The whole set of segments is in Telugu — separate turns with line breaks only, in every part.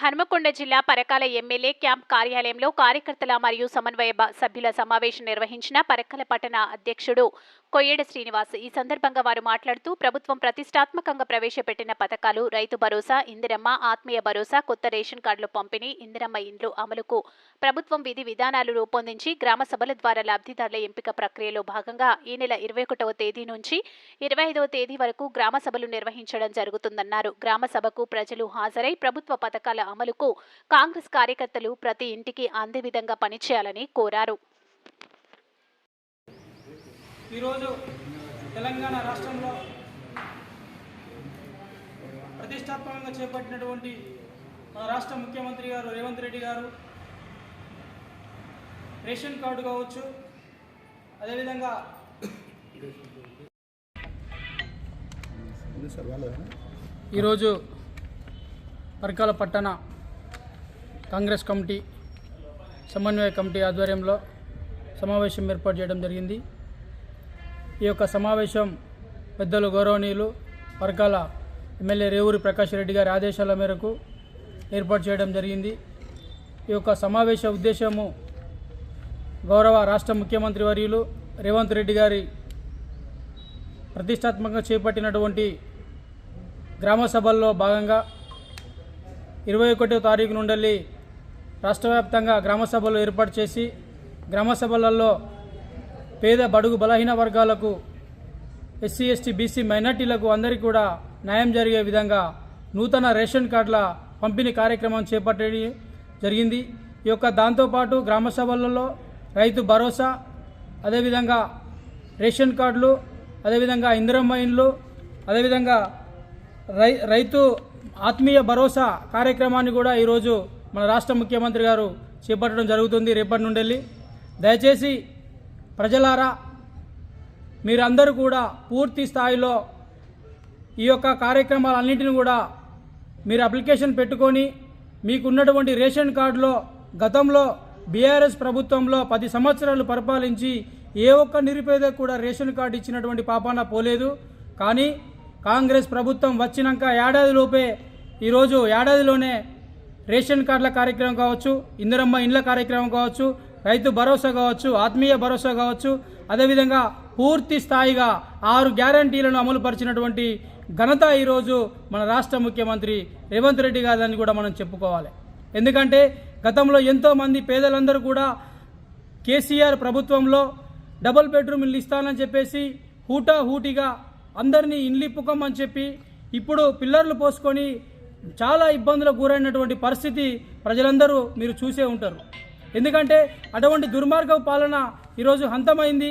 హనుమకొండ జిల్లా పరకాల ఎమ్మెల్యే క్యాంప్ కార్యాలయంలో కార్యకర్తల మరియు సమన్వయ సభ్యుల సమావేశం నిర్వహించిన పరకాల పట్టణ అధ్యక్షుడు కొయ్యేడ శ్రీనివాస్. ఈ సందర్భంగా వారు మాట్లాడుతూ ప్రభుత్వం ప్రతిష్టాత్మకంగా ప్రవేశపెట్టిన పథకాలు రైతు భరోసా ఇందిరమ్మ ఆత్మీయ భరోసా కొత్త రేషన్ కార్డుల పంపిణీ ఇందిరమ్మ ఇండ్లు అమలుకు ప్రభుత్వం విధి విధానాలు రూపొందించి గ్రామ సభల ద్వారా లబ్ధిదారుల ఎంపిక ప్రక్రియలో భాగంగా ఈ నెల ఇరవై ఒకటవ తేదీ నుంచి ఇరవై ఐదవ తేదీ వరకు గ్రామ సభలు నిర్వహించడం జరుగుతుందన్నారు. గ్రామ సభకు ప్రజలు హాజరై ప్రభుత్వ పథకాల అమలుకు కాంగ్రెస్ కార్యకర్తలు ప్రతి ఇంటికి అందే విధంగా పనిచేయాలని కోరారు.
ఈరోజు తెలంగాణ రాష్ట్రంలో ప్రతిష్టాత్మకంగా చేపట్టినటువంటి మన రాష్ట్ర ముఖ్యమంత్రి గారు రేవంత్ రెడ్డి గారు రేషన్ కార్డు కావచ్చు అదేవిధంగా ఈరోజు పరకాల పట్టణ కాంగ్రెస్ కమిటీ సమన్వయ కమిటీ ఆధ్వర్యంలో సమావేశం ఏర్పాటు చేయడం జరిగింది. ఈ యొక్క సమావేశం పెద్దలు గౌరవనీయులు పరకాల ఎమ్మెల్యే రేవూరి ప్రకాష్ రెడ్డి గారి ఆదేశాల మేరకు ఏర్పాటు చేయడం జరిగింది. ఈ యొక్క సమావేశ ఉద్దేశము గౌరవ రాష్ట్ర ముఖ్యమంత్రి వర్యులు రేవంత్ రెడ్డి గారి ప్రతిష్టాత్మకంగా చేపట్టినటువంటి గ్రామ సభల్లో భాగంగా ఇరవై ఒకటో తారీఖు నుండి రాష్ట్ర వ్యాప్తంగా గ్రామసభలు ఏర్పాటు చేసి గ్రామసభలలో పేద బడుగు బలహీన వర్గాలకు ఎస్సీ ఎస్టీ బీసీ మైనార్టీలకు అందరికీ కూడా న్యాయం జరిగే విధంగా నూతన రేషన్ కార్డుల పంపిణీ కార్యక్రమం చేపట్టడం జరిగింది. ఈ యొక్క దాంతోపాటు గ్రామసభలలో రైతు భరోసా అదేవిధంగా రేషన్ కార్డులు అదేవిధంగా ఇందిరమ్మ ఇండ్లు అదేవిధంగా రై రైతు ఆత్మీయ భరోసా కార్యక్రమాన్ని కూడా ఈరోజు మన రాష్ట్ర ముఖ్యమంత్రి గారు చేపట్టడం జరుగుతుంది రేపటి నుండి వెళ్ళి దయచేసి ప్రజలారా మీరందరూ కూడా పూర్తి స్థాయిలో ఈ యొక్క కార్యక్రమాలన్నింటిని కూడా మీరు అప్లికేషన్ పెట్టుకొని మీకున్నటువంటి రేషన్ కార్డులో గతంలో బీఆర్ఎస్ ప్రభుత్వంలో పది సంవత్సరాలు పరిపాలించి ఏ ఒక్క నిరుపేదకు కూడా రేషన్ కార్డు ఇచ్చినటువంటి పాపాన పోలేదు. కానీ కాంగ్రెస్ ప్రభుత్వం వచ్చినాక ఏడాదిలోపే ఈరోజు ఏడాదిలోనే రేషన్ కార్డుల కార్యక్రమం కావచ్చు ఇందిరమ్మ ఇండ్ల కార్యక్రమం కావచ్చు రైతు భరోసా కావచ్చు ఆత్మీయ భరోసా కావచ్చు అదేవిధంగా పూర్తి స్థాయిగా ఆరు గ్యారంటీలను అమలుపరిచినటువంటి ఘనత ఈరోజు మన రాష్ట్ర ముఖ్యమంత్రి రేవంత్ రెడ్డి గారిని కూడా మనం చెప్పుకోవాలి. ఎందుకంటే గతంలో ఎంతోమంది పేదలందరూ కూడా కేసీఆర్ ప్రభుత్వంలో డబుల్ బెడ్రూమ్ ఇల్లు ఇస్తానని చెప్పేసి హూటా హూటిగా అందరినీ ఇండ్లు చెప్పి ఇప్పుడు పిల్లర్లు పోసుకొని చాలా ఇబ్బందులకు గురైనటువంటి పరిస్థితి ప్రజలందరూ మీరు చూసే ఉంటారు. ఎందుకంటే అటువంటి దుర్మార్గ పాలన ఈరోజు హంతమైంది.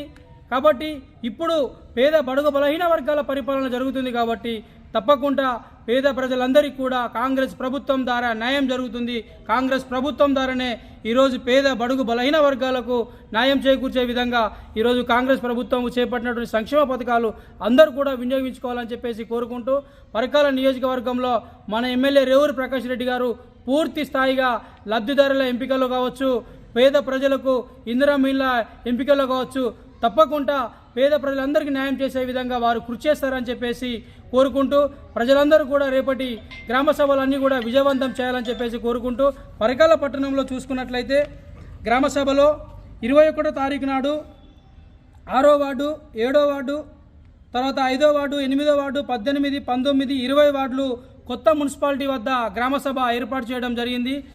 కాబట్టి ఇప్పుడు పేద బడుగు బలహీన వర్గాల పరిపాలన జరుగుతుంది కాబట్టి తప్పకుండా పేద ప్రజలందరికీ కూడా కాంగ్రెస్ ప్రభుత్వం ద్వారా న్యాయం జరుగుతుంది. కాంగ్రెస్ ప్రభుత్వం ద్వారానే ఈరోజు పేద బడుగు బలహీన వర్గాలకు న్యాయం చేకూర్చే విధంగా ఈరోజు కాంగ్రెస్ ప్రభుత్వం చేపట్టినటువంటి సంక్షేమ పథకాలు అందరూ కూడా వినియోగించుకోవాలని చెప్పేసి కోరుకుంటూ పరకాల నియోజకవర్గంలో మన ఎమ్మెల్యే రేవూరి ప్రకాష్ రెడ్డి గారు పూర్తి స్థాయిగా లబ్ధిదారుల ఎంపికలు కావచ్చు పేద ప్రజలకు ఇందిరా మిల్ల ఎంపికలు కావచ్చు. తప్పకుండా పేద ప్రజలందరికీ న్యాయం చేసే విధంగా వారు కృషి చేస్తారని చెప్పేసి కోరుకుంటూ ప్రజలందరూ కూడా రేపటి గ్రామ సభలన్నీ కూడా విజయవంతం చేయాలని చెప్పేసి కోరుకుంటూ పరకాల పట్టణంలో చూసుకున్నట్లయితే గ్రామ సభలో ఇరవై ఒకటో తారీఖు నాడు ఆరో వార్డు ఏడో వార్డు తర్వాత ఐదో వార్డు ఎనిమిదో వార్డు పద్దెనిమిది పంతొమ్మిది ఇరవై వార్డులు కొత్త మున్సిపాలిటీ వద్ద గ్రామసభ ఏర్పాటు చేయడం జరిగింది.